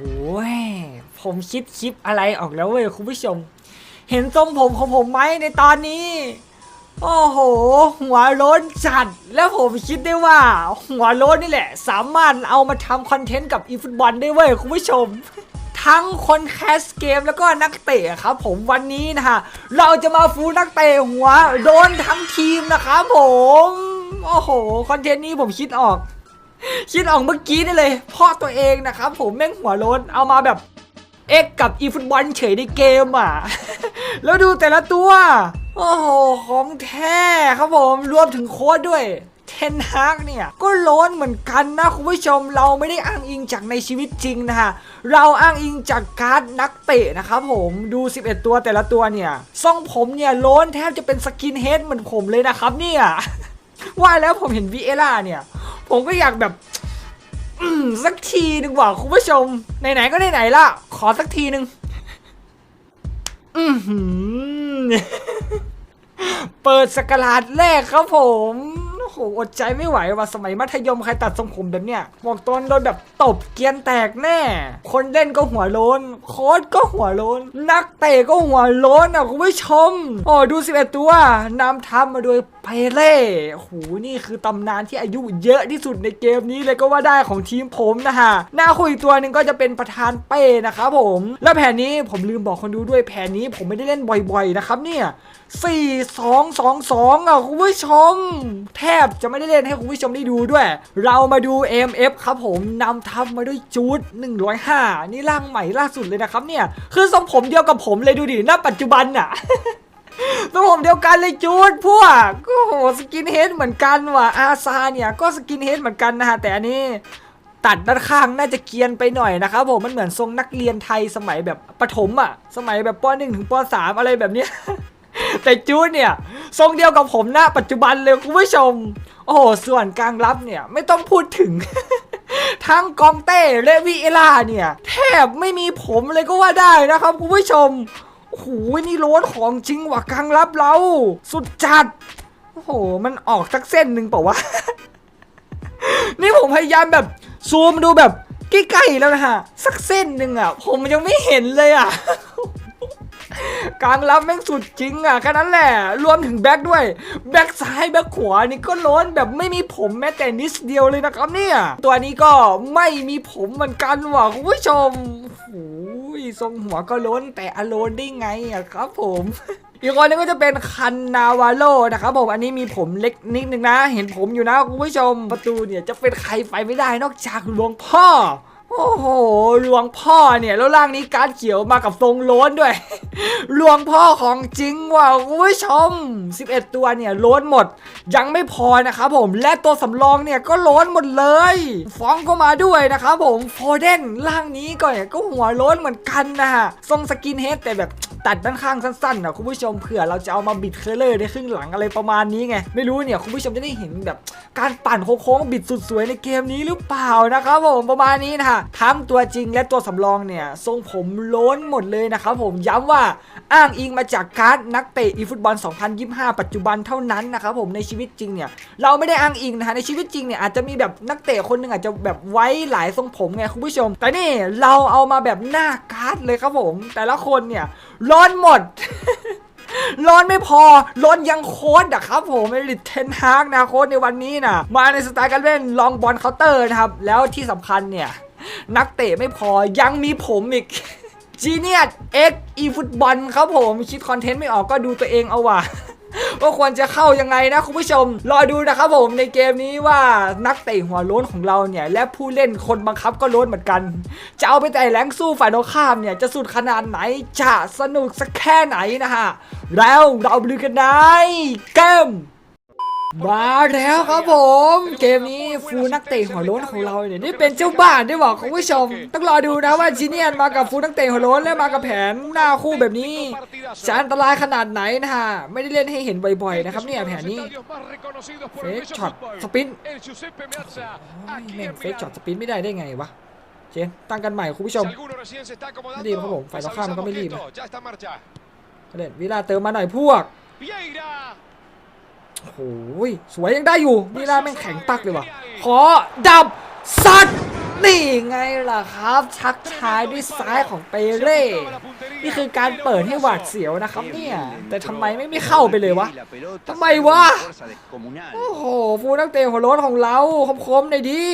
โอ้ยผมคิดคลิปอะไรออกแล้วเว้ยคุณผู้ชม เห็นทรงผมของผมไหมในตอนนี้ โอ้โห หัวโล้นจัด แล้วผมคิดได้ว่า หัวโล้นนี่แหละ สามารถเอามาทำคอนเทนต์กับอีฟุตบอลได้เว้ยคุณผู้ชม ทั้งคนแคสเกมแล้วก็นักเตะครับ ผมวันนี้นะฮะ เราจะมาฟูนักเตะหัวโดนทั้งทีมนะครับผม โอ้โห คอนเทนต์นี้ผมคิดออก คิดออกเมื่อกี้นี่เลยพ่อตัวเองนะครับผมแม่งหัวโล้นเอามาแบบเอ็กกับอีฟุตบอลเฉยในเกมอะ แล้วดูแต่ละตัว โอ้โห ของแท้ครับผม รวมถึงโค้ดด้วย เทนฮากเนี่ย ก็ล้นเหมือนกันนะคุณผู้ชม เราไม่ได้อ้างอิงจากในชีวิตจริงนะฮะ เราอ้างอิงจากการ์ดนักเตะนะครับผมดู 11 ตัวแต่ละตัวเนี่ยทรงผมเนี่ยล้นแทบจะเป็นสกินเฮดเหมือนผมเลยนะครับเนี่ยว่าแล้วผมเห็นวีเอล่าเนี่ย ผมก็อยากแบบ อืมสักทีหนึ่งว่ะคุณผู้ชม ไหนๆก็ไหนๆละขอสักทีหนึ่งอืมเปิดสกราดแรกครับผม โอ้โหอดใจไม่ไหวว่ะสมัยมัธยมใครตัดทรงผมแบบเนี้ยบอกตอนโดนแบบตบเกียนแตกแน่ คนเล่นก็หัวโล้นโค้ชก็หัวโล้นนักเตะก็หัวโล้นอะคุณผู้ชมโอ้ดู 11 ตัวนำทัพมาโดยเพเล่โอ้โหนี่คือตำนานที่อายุเยอะที่สุดในเกมนี้เลยก็ว่าได้ของทีมผมนะฮะหน้าคุยตัวหนึ่งก็จะเป็นประธานเป้นะครับผม แล้วแผนนี้ผมลืมบอกคนดูด้วยแผนนี้ผมไม่ได้เล่นบ่อยๆนะครับเนี่ย4 2 2 2อะคุณผู้ชม แทบจะไม่ได้เล่นให้คุณผู้ชมได้ดูด้วย เรามาดู MF ครับผมนำทัพมาด้วยจูด105 นี่ร่างใหม่ล่าสุดเลยนะครับเนี่ย คือทรงผมเดียวกับผมเลยดูดิณปัจจุบันอะทรงผมเดียวกันเลยจูดพวกโอ้โหสกินเฮดเหมือนกันว่ะอาซาเนี่ยก็สกินเฮดเหมือนกันนะฮะแต่อันนี้ตัดด้านข้างน่าจะเกียนไปหน่อยนะครับผมมันเหมือนทรงนักเรียนไทยสมัยแบบประถมอะ สมัยแบบป .1 ถึงป .3 อะไรแบบเนี้ย แต่จูดเนี่ยทรงเดียวกับผมนะปัจจุบันเลยคุณผู้ชม โอ้โห ส่วนกลางรับเนี่ยไม่ต้องพูดถึง ทั้งกองเต้และวิเอล่าเนี่ย แทบไม่มีผมเลยก็ว่าได้นะครับคุณผู้ชมโอ้โหนี่โล้นของจริงว่ะกลางรับเรา สุดจัด โอ้โห มันออกสักเส้นหนึ่งเปล่าวะ นี่ผมพยายามแบบซูมดูแบบใกล้ๆแล้วนะฮะ สักเส้นหนึ่งอะ ผมยังไม่เห็นเลยอะ กลางรับแม่งสุดจริงอะแค่นั้นแหละ รวมถึงแบ็คด้วย แบ็คซ้ายแบ็คขวานี่ก็ล้นแบบไม่มีผมแม้แต่นิดเดียวเลยนะครับเนี่ย ตัวนี้ก็ไม่มีผมเหมือนกันว่ะคุณผู้ชมโอ้ยทรงหัวก็ล้นแต่อโลนได้ไงอะครับผมอีกคนนึงก็จะเป็นคันนาวาโลนะครับผมอันนี้มีผมเล็กนิดนึงนะ เห็นผมอยู่นะคุณผู้ชมประตูเนี่ยจะเป็นใครไปไม่ได้นอกจากหลวงพ่อ โอ้โหหลวงพ่อเนี่ย แล้วร่างนี้การดเขียวมากับทรงล้นด้วย หลวงพ่อของจริงว่ะคุณผู้ชม 11 ตัวเนี่ยล้นหมด ยังไม่พอนะครับผม และตัวสำรองเนี่ยก็ล้นหมดเลย ฟ้องก็มาด้วยนะครับผมโฟเดนร่างนี้ก็เนี่ยก็หัวล้นเหมือนกันนะฮะ ทรงสกินเฮดแต่แบบตัดด้านข้างสั้นๆนะคุณผู้ชมเผื่อเราจะเอามาบิดเคอร์เลอร์ในครึ่งหลังอะไรประมาณนี้ไง ไม่รู้เนี่ยคุณผู้ชมจะได้เห็นแบบการปั่นโค้งๆบิดสุดสวยในเกมนี้หรือเปล่านะครับผมประมาณนี้นะฮะทั้งตัวจริงและตัวสำรองเนี่ยทรงผมล้นหมดเลยนะครับผมย้ำว่าอ้างอิงมาจากการ์ดนักเตะอีฟุตบอล 2025 ปัจจุบันเท่านั้นนะครับผมในชีวิตจริงเนี่ยเราไม่ได้อ้างอิงนะฮะในชีวิตจริงเนี่ยอาจจะมีแบบนักเตะคนหนึ่งอาจจะแบบไว้หลายทรงผมไงคุณผู้ชม แต่นี่เราเอามาแบบหน้าการ์ดเลยครับผม แต่ละคนเนี่ยร้อนหมดร้อนไม่พอ ร้อนยังโค้ดอะครับผมเอลิทเทนฮากนะโค้ดในวันนี้นะมาในสไตล์การเล่นลองบอลเคาน์เตอร์นะครับ แล้วที่สำคัญเนี่ย นักเตะไม่พอยังมีผมอีกจีเนียสเอ็กอีฟุตบอลครับผมคิดคอนเทนต์ไม่ออกก็ดูตัวเองเอาว่ะว่าควรจะเข้ายังไงนะคุณผู้ชม รอดูนะครับผมในเกมนี้ว่านักเตะหัวโล้นของเราเนี่ย และผู้เล่นคนบังคับก็โล้นเหมือนกัน จะเอาไปแต่แรงสู้ฝ่ายตรงข้ามเนี่ย จะสุดขนาดไหน จะสนุกสักแค่ไหนนะฮะ แล้วเราไปดูกันในเกม มาแล้วครับผม เกมนี้ฟูนักเตะหัวโล้นของเราเนี่ยนี่เป็นเจ้าบ้านได้บอกคุณผู้ชม ต้องรอดูนะว่าจีเนียนมากับฟูนักเตะหัวโล้นและมากับแผนหน้าคู่แบบนี้จะอันตรายขนาดไหนนะฮะไม่ได้เล่นให้เห็นบ่อยๆนะครับเนี่ยแผนนี้เฟกช็อตสปินแม่งเฟกช็อตสปินไม่ได้ได้ไงวะเจนตั้งกันใหม่คุณผู้ชมไม่ดีครับผมฝ่ายตรงข้ามก็ไม่รีบนะเล่นวิลาเติมมาหน่อยพวก โอ้โหสวยยังได้อยู่วิลาแม่งแข็งปักเลยว่ะขอดับสัตว์นี่ไงล่ะครับ ชักช้ายด้วยซ้ายของเปเร่นี่คือการเปิดให้หวาดเสียวนะครับเนี่ย แต่ทำไมไม่ไม่เข้าไปเลยวะทำไมวะ โอ้โหฟูนักเตะหัวโล้นของเราคมๆหน่อยดิ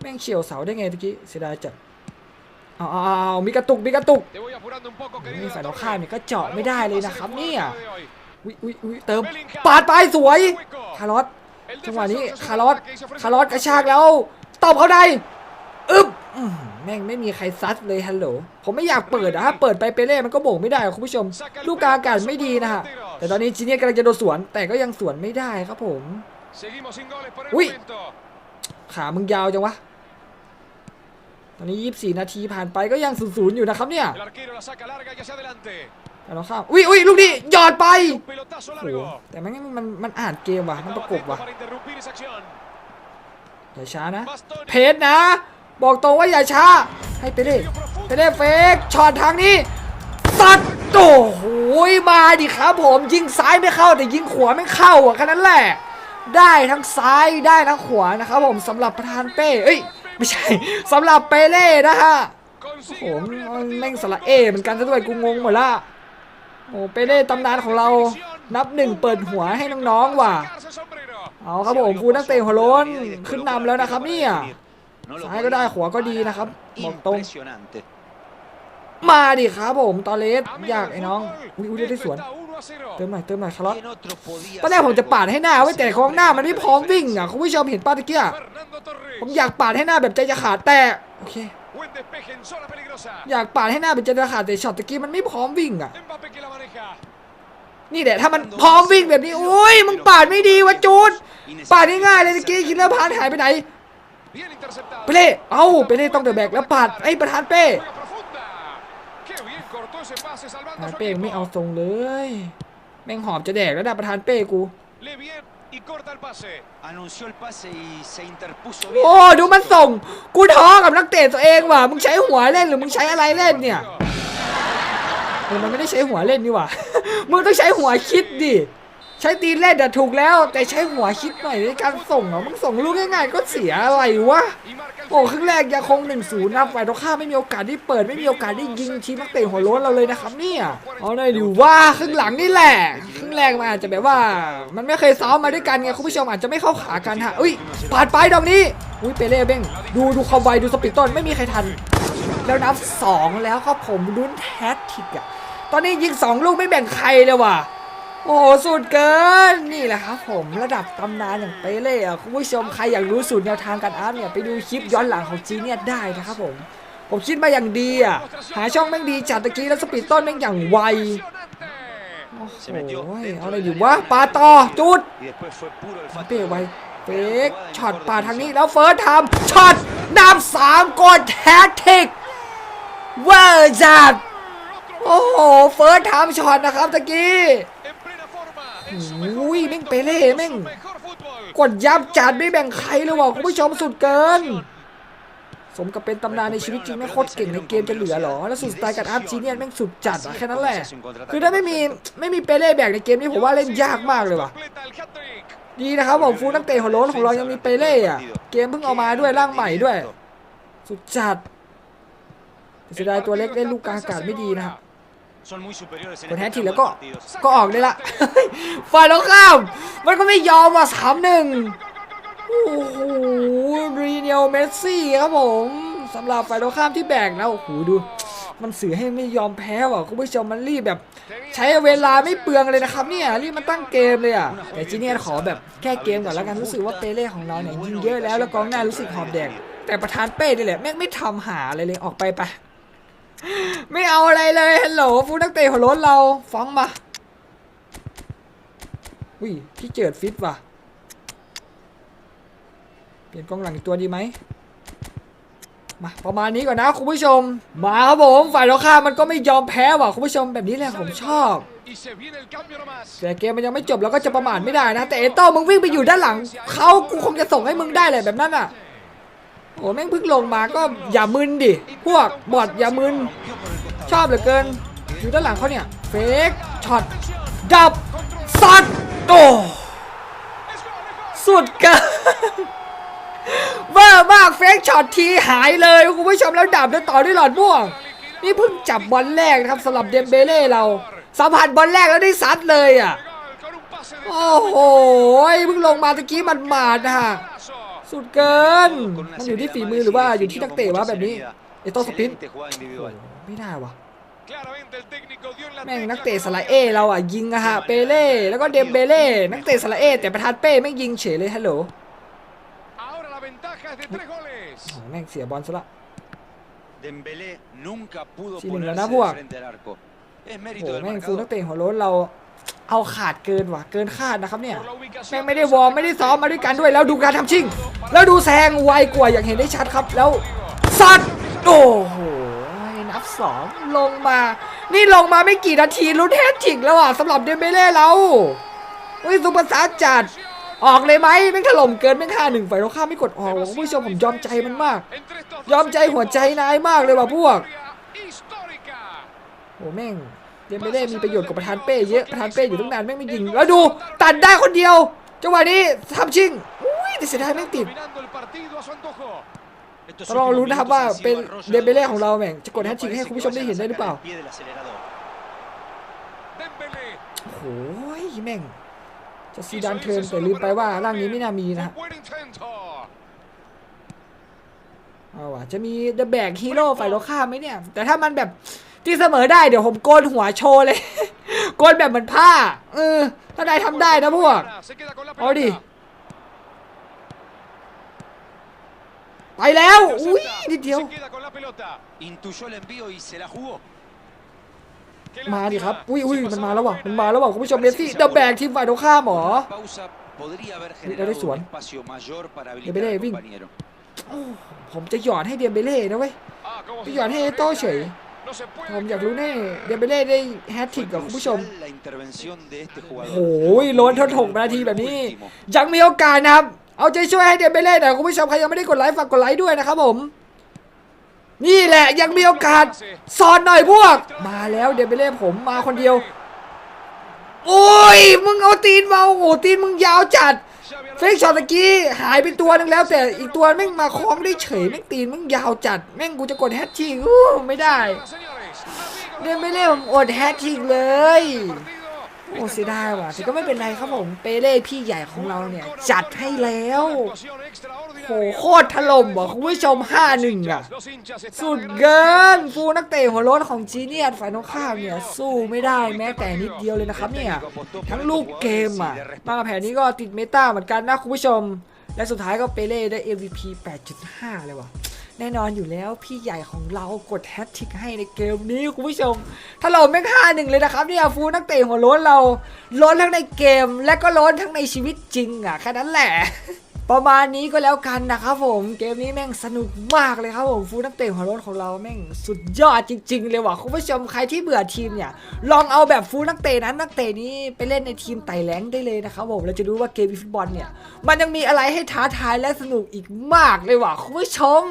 แม่งเฉียวเสาได้ไงตะกี้เสียดายจัดเอาเอาเอามีกระตุกมีกระตุกนี่ฝ่ายตรงข้ามเนี่ยก็เจาะไม่ได้เลยนะครับเนี่ย อุ้ยอุ้ยอุ้ยเติมปาดไปสวยคาร์ลอสจังหวะนี้คาร์ลอสคาร์ลอสกระชากแล้วตอบเขาได้อึ๊บอื้อหือแม่งไม่มีใครซัดเลยฮัลโหลผมไม่อยากเปิดอะถ้าเปิดไปเปเล่มันก็โบ่งไม่ได้อะคุณผู้ชม ลูกกลางอากาศไม่ดีนะฮะแต่ตอนนี้จีเนียสกำลังจะโดนสวน แต่ก็ยังสวนไม่ได้ครับผม Uy. ขามึงยาวจังวะตอนนี้ 24 นาทีผ่านไปก็ยังศูนย์ๆอยู่นะครับเนี่ย เราข้าอุ้ยอุ้ยลูกนี้หยอดไปโอ้โหแต่แมันมันมันอ่านเกมว่ะมันประกบว่ะอย่าช้านะ เพจนะ บอกตรงว่าอย่าช้า ให้ไปเล่ไปเล่เฟกช็อตทางนี้สัดโอ้โหมาดิครับผมยิงซ้ายไม่เข้าแต่ยิงขวาไม่เข้าอะแค่นั้นแหละ ได้ทั้งซ้ายได้ทั้งขวานะครับผมสำหรับประธานเป้เอ้ยไม่ใช่สำหรับเปเล่นะฮะโอ้โหมันแม่งสระเอเหมือนกันซะด้วยกูงงหมดละ โอ้เปเล่ตำนานของเรานับหนึ่งเปิดหัวให้น้องๆว่ะ เอาครับผมฟูนักเตะหัวโล้นขึ้นนำแล้วนะครับเนี่ยซ้ายก็ได้ขวาก็ดีนะครับบอกตรง มาดิครับผมตอเลสอยากไอ้น้องอุ้ยอุ้ยได้สวนเติมหน่อยเติมหน่อยคาร์ลอสตอนแรกผมจะปาดให้หน้าไว้แต่ของหน้ามันไม่พร้อมวิ่งอะคุณผู้ชมเห็นป้าตะเกียผมอยากปาดให้หน้าแบบใจจะขาดแต่โอเคอยากปาดให้หน้าเป็นใจจะขาดแต่ช็อตตะกี้มันไม่พร้อมวิ่งอะ นี่แหละถ้ามันพร้อมวิ่งแบบนี้โอ้ยมึงปาดไม่ดีวะจูดปาดง่ายๆเลยตะกี้คิดแล้วพานหายไปไหนไปเล่เอ้าไปเล่ต้องเดอะแบกแล้วปาดไอ้ประธานเป้ประธานเป้ไม่เอาทรงเลย แม่งหอบจะแดกแล้วนะประธานเป้กูโอ้ดูมันส่ง กูท้อกับนักเตะตัวเองว่ะมึงใช้หัวเล่นหรือมึงใช้อะไรเล่นเนี่ยเอมันไม่ได้ใช้หัวเล่นนี่หว่า มึงต้องใช้หัวคิดดิ ใช้ตีนเล่นอะถูกแล้ว แต่ใช้หัวคิดหน่อยในการส่งเหรอมึงส่งลูกง่ายๆก็เสียอะไรวะ โอ้ครึ่งแรกยังคงหนึ่งศูนย์นะฝ่ายตรงข้ามไม่มีโอกาสได้เปิดไม่มีโอกาสได้ยิงทีมนักเตะหัวโล้นเราเลยนะครับเนี่ยเอาเลยดูว่าครึ่งหลังนี่แหละครึ่งแรกมันอาจจะแบบว่า มันไม่เคยซ้อมมาด้วยกันไงคุณผู้ชมอาจจะไม่เข้าขากันฮะอุ้ยปาดไปดอกนี้อุ้ยเปเล่เบ้งดูดูความไวดูสปีดต้นไม่มีใครทันแล้วนับสองแล้วครับผมลุ้นแฮตทิกอะ ตอนนี้ยิงสองลูกไม่แบ่งใครเลยว่ะ โอ้โหสุดเกิน นี่แหละครับผมระดับตำนานอย่างเปเล่อะคุณผู้ชมใครอยากรู้สูตรแนวทางการอาร์ตเนี่ยไปดูคลิปย้อนหลังของจีเนียได้นะครับผม ผมคิดมาอย่างดีอะหาช่องแม่งดีจัดตะกี้แล้วสปีดต้นแม่งอย่างไวโอ้โหเอาอะไรอยู่วะปาต่อจุดเป้ไวเฟกช็อตปาทางนี้แล้วเฟิร์สทม์ช็อตนำสามกดแฮตทริกเวอร์จัด โอ้โห เฟิร์สไทม์ช็อตนะครับตะกี้อุ้ยแม่งเปเล่แม่งกดยับจัดไม่แบ่งใครเลยว่ะคุณผู้ชมสุดเกิน สมกับเป็นตำนานในชีวิตจริงแม่งโคตรเก่งในเกมจะเหลือหรอ แล้วสุดสไตล์การอาร์จีเนี่ยแม่งสุดจัดอะแค่นั้นแหละ คือถ้าไม่มีไม่มีเปเล่แบกในเกมนี้ผมว่าเล่นยากมากเลยว่ะดีนะครับผมฟูนักเตะหัวโล้นของเรายังมีเปเล่อะเกมเพิ่งเอามาด้วยร่างใหม่ด้วย สุดจัดเสียดายตัวเล็กเล่นลูกกลางอากาศไม่ดีนะครับ คนแท้ทีแล้วก็ก็ออกเลยละฝ่ายตรงข้าม มันก็ไม่ยอมว่ะสามหนึ่งโอ้โหรีเนลเมสซี่ครับผมสำหรับฝ่ายตรงข้ามที่แบกแล้วโอ้โหดู มันสื่อให้ไม่ยอมแพ้ว่ะคุณผู้ชมมันรีบแบบ ใช้เวลาไม่เปลืองเลยนะครับเนี่ยรีบมาตั้งเกมเลยอะแต่จีเนียขอแบบแก้เกมก่อนแล้วกันรู้สึกว่าเปเล่ของเราเนี่ยยิงเยอะแล้วแล้วกองหน้ารู้สึกหอบแดงแต่ประธานเป้นี่แหละแม่งไม่ทำหาอะไรเลยออกไปไป ไม่เอาอะไรเลยฮัลโหลฟูนักเตะหัวล้นเราฟ้องมาอุ้ยพี่เจิดฟิตว่ะ เปลี่ยนกล้องหลังตัวดีไหมมาประมาณนี้ก่อนนะคุณผู้ชม มาครับผมฝ่ายเราข้ามมันก็ไม่ยอมแพ้ว่ะคุณผู้ชมแบบนี้แหละผมชอบแต่เกมมันยังไม่จบเราก็จะประมาทไม่ได้นะ แต่เอโต้มึงวิ่งไปอยู่ด้านหลังเขากูคงจะส่งให้มึงได้เลยแบบนั้นอะ โอ้แม่งเพิ่งลงมาก็อย่ามึนดิ พวกบอดอย่ามึน ชอบเหลือเกิน อยู่ด้านหลังเขาเนี่ย เฟกช็อต ดับซัดโตสุดเกินเวอร์มากเฟกช็อตทีหายเลยคุณผู้ชมแล้วดับด้วยต่อด้วยหลอดม่วง นี่เพิ่งจับบอลแรกนะครับสำหรับเดมเบเล่เราสัมผัสบอลแรกแล้วได้ซัดเลยอะ โอ้โหเพิ่งลงมาตะกี้มันมาดนะฮะ สุดเกิน มันอยู่ที่ฝีมือหรือว่าอยู่ที่นักเตะวะแบบนี้ไอโต้สปิน Excelente jugada individual. ไม่ได้วะ Claramente el técnico dio en la แม่ง tecla นักเตะ y สไลเอเราอะยิงอะฮะเปเล่แล้วก็เดมเบเล่นักเตะสไลเอแต่ประธานเป้ไม่งยิงเฉยเลยฮัลโหล Ahora la ventaja es de tres goles. โอ้โหแม่งเสียบอลซะละ Dembélé nunca pudo Sí, venga, ponerse la de boa. frente al arco. Es โอ้ mérito โห del แม่งฟูนัก marcador. เตะหัวโล้นเรา เอาขาดเกินว่ะเกินคาดนะครับเนี่ยแม่งไม่ได้วอร์มไม่ได้ซ้อมมาด้วยกันด้วย แล้วดูการทำชิง แล้วดูแซงไวกว่าอย่างเห็นได้ชัดครับ แล้วซัดโอ้โหนับสองลงมา นี่ลงมาไม่กี่นาทีลุ้นแฮตทริกแล้วอะสำหรับเดมเบเล่เราเฮ้ยซุปเปอร์สตาร์จัดออกเลยไหมแม่งถล่มเกินแม่งค่าหนึ่งฝ่ายตรงข้าไม่กดออกคุณผู้ชมผมยอมใจมันมาก ยอมใจหัวใจนายมากเลยว่ะพวกโอ้แม่ง เดมเบเล่มีประโยชน์กับประธานเป้เยอะประธานเป้อยู่ตั้งนานแม่งไม่ยิงแล้วดูตัดได้คนเดียวจังหวะนี้ทำชิงอุ้ยแต่เสียดายแม่งติด Dominando el partido a su antojo. Estos ต้องรอ últimos รู้นะครับ minutos ว่า han sido เป็น arroyo เดมเบเล่ de ของเราแม่งจะกดแฮตทริก No ให้ parece คุณ que ผู้ชมได้ vayan เห็น a ได้หรือเปล่า sacar el pie del acelerador. Dembélé. โอ้โหแม่งจะซีดานเทิร์นแต่ลืมไปว่าร่างนี้ไม่น่ามีนะ Fue buen intento. เอาว่ะจะมีเดอะแบกฮีโร่ฝ่ายตรงข้ามไหมเนี่ย แต่ถ้ามันแบบ ที่เสมอได้เดี๋ยวผมโกนหัวโชว์เลย โกนแบบเหมือนผ้า เออ ถ้าได้ทำได้นะพวก เอาดิ ไปแล้ว อุ้ยนิดเดียว มาดิครับ อุ้ยอุ้ยมันมาแล้วว่ะ มันมาแล้วว่ะคุณผู้ชมเลสซี่เดอะแบกทีมฝ่ายตรงข้ามหรอเราได้สวนเดเบเล่วิ่งผมจะหย่อนให้เดเบเล่นะเว้ยจะหย่อนให้เอโต้เฉย ผมอยากรู้ creer. แน่เดมเบเล่ได้แฮตทริ Fue กกับคุณผู้ชม crucial la intervención de este โอ้ jugador. โหล้นทนถกนาทีแบบนี้ ยังมีโอกาสนะครับ เอาใจช่วยให้เดมเบเล่หน่อยคุณผู้ชมใครยังไม่ได้กดไลค์ฝากกดไลค์ด้วยนะครับผม นี่แหละยังมีโอกาสสอนหน่อยพวก มาแล้วเดมเบเล่ผมมาคนเดียว โอ้ยมึงเอาตีนมาโอ้โหตีนมึงยาวจัด Xavi เฟกช็อตตะกี้หายไปตัวหนึงแล้ว แต่อีกตัวแม่งมาคล้องได้เฉยแม่งตีนแม่งยาวจัดแม่งกูจะกดแฮตชิกอู้ไม่ได้ Señoras, señores, amigos เดมเบเล่ผมอดแฮตชิกเลย โอ้เสียดายว่ะแต่ก็ไม่เป็นไรครับผมเปเล่พี่ใหญ่ของเราเนี่ย จัดให้แล้วโหโคตรถล่มว่ะคุณผู้ชม5-1อะ สุดเกินฟูนักเตะหัวโล้นของจีเนียสฝ่ายตรงข้ามเนี่ย สู้ไม่ได้แม้แต่นิดเดียวเลยนะครับเนี่ย ทั้งลูกเกมอะมาแผนนี้ก็ติดเมตาเหมือนกันนะคุณผู้ชม และสุดท้ายก็เปเล่ได้ MVP 8.5 เลยว่ะ แน่นอนอยู่แล้วพี่ใหญ่ของเรากดแฮตทิกให้ในเกมนี้คุณผู้ชมถล่มแม่งห้าหนึ่งเลยนะครับเนี่ยฟูนักเตะหัวล้นเราล้นทั้งในเกมและก็ล้นทั้งในชีวิตจริงอะแค่นั้นแหละ ประมาณนี้ก็แล้วกันนะครับผมเกมนี้แม่งสนุกมากเลยครับผมฟูนักเตะหัวโล้นของเราแม่งสุดยอดจริง ๆ เลยว่ะคุณผู้ชมใครที่เบื่อทีมเนี่ยลองเอาแบบฟูนักเตะนั้นนักเตะนี้ไปเล่นในทีมไต่แหลงได้เลยนะครับผมเราจะรู้ว่าเกมฟุตบอลเนี่ยมันยังมีอะไรให้ท้าทายและสนุกอีกมากเลยว่ะคุณผู้ชม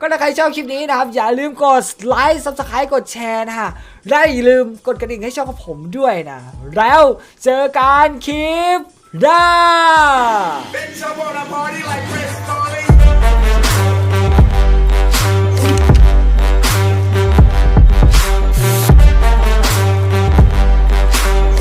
ก็ถ้าใครชอบคลิปนี้นะครับอย่าลืมกดไลค์ซับสไครต์กดแชร์นะฮะและอย่าลืมกดกระดิ่งให้ช่องของผมด้วยนะแล้วเจอกันคลิป Da! Bitch, I want party like